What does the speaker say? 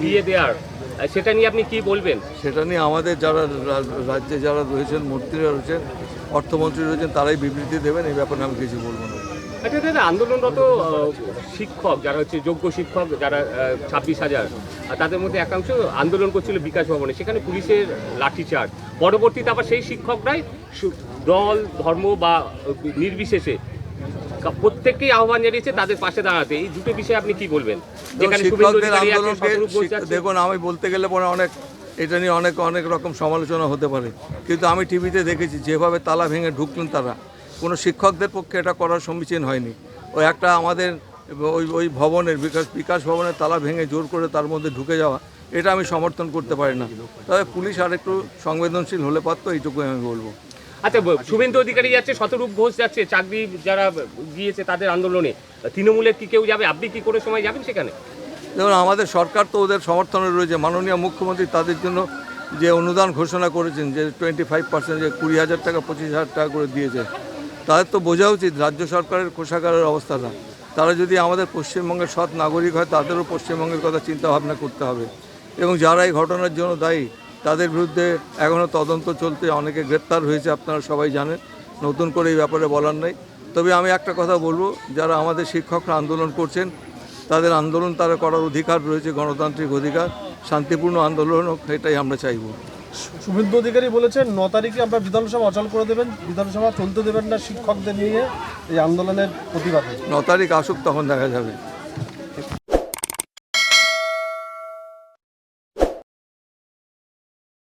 দিয়ে দেওয়ার। সেটা নিয়ে আপনি কি বলবেন? সেটা নিয়ে আমাদের যারা রাজ্যে যারা রয়েছেন মন্ত্রীরা রয়েছেন অর্থমন্ত্রী রয়েছেন তারাই বিবৃতি দেবেন এই ব্যাপারে আমি কিছু বলব না। আচ্ছা দাদা আন্দোলনরত শিক্ষক যারা হচ্ছে যোগ্য শিক্ষক যারা ছাব্বিশ হাজার তাদের মধ্যে একাংশ আন্দোলন করছিল বিকাশ ভবনে। সেখানে পুলিশের লাঠিচার্জ। পরবর্তীতে আবার সেই শিক্ষকরাই দল ধর্ম বা নির্বিশেষে প্রত্যেককেই আহ্বান জানিয়েছে তাদের পাশে দাঁড়াতে। এই দুটো বিষয়ে আপনি কি বলবেন? যেখানে শিক্ষকদের আন্দোলনকে। দেখুন আমি বলতে গেলে পরে অনেক এটা নিয়ে অনেক অনেক রকম সমালোচনা হতে পারে। কিন্তু আমি টিভিতে দেখেছি যেভাবে তালা ভেঙে ঢুকলেন তারা। কোনো শিক্ষকদের পক্ষে এটা করার সম্মুখীন হয়নি। ওই একটা আমাদের ওই ওই ভবনের বিকাশ বিকাশ ভবনের তালা ভেঙে জোর করে তার মধ্যে ঢুকে যাওয়া এটা আমি সমর্থন করতে পারি না। তবে পুলিশ আর একটু সংবেদনশীল হলে পারতো এইটুকুই আমি বলব। আচ্ছা শুভেন্দু অধিকারী যাচ্ছে, শতরূপ ঘোষ যাচ্ছে, চাকরি যারা গিয়েছে তাদের আন্দোলনে, তৃণমূলের কি কেউ যাবে? আপনি কি করে সময় যাবেন সেখানে? যেমন আমাদের সরকার তো ওদের সমর্থনে রয়েছে। মাননীয় মুখ্যমন্ত্রী তাদের জন্য যে অনুদান ঘোষণা করেছেন, যে টোয়েন্টি ফাইভ পার্সেন্ট যে কুড়ি হাজার টাকা, পঁচিশ হাজার টাকা করে দিয়েছে, তাদের তো বোঝা উচিত রাজ্য সরকারের কোষাগারের অবস্থাটা। তারা যদি আমাদের পশ্চিমবঙ্গের সৎ নাগরিক হয়, তাদেরও পশ্চিমবঙ্গের কথা চিন্তা ভাবনা করতে হবে। এবং যারা এই ঘটনার জন্য দায়ী তাদের বিরুদ্ধে এখনও তদন্ত চলতে অনেকে গ্রেপ্তার হয়েছে আপনারা সবাই জানেন। নতুন করে এই ব্যাপারে বলার নেই। তবে আমি একটা কথা বলব যারা আমাদের শিক্ষকরা আন্দোলন করছেন তাদের আন্দোলন তারা করার অধিকার রয়েছে গণতান্ত্রিক অধিকার শান্তিপূর্ণ আন্দোলন হোক এটাই আমরা চাইব। শুভেন্দু অধিকারী বলেছেন ন তারিখে আমরা বিধানসভা অচল করে দেবেন বিধানসভা চলতে দেবেন না শিক্ষকদের নিয়ে এই আন্দোলনের প্রতিবাদে। ন তারিখ আসুক তখন দেখা যাবে।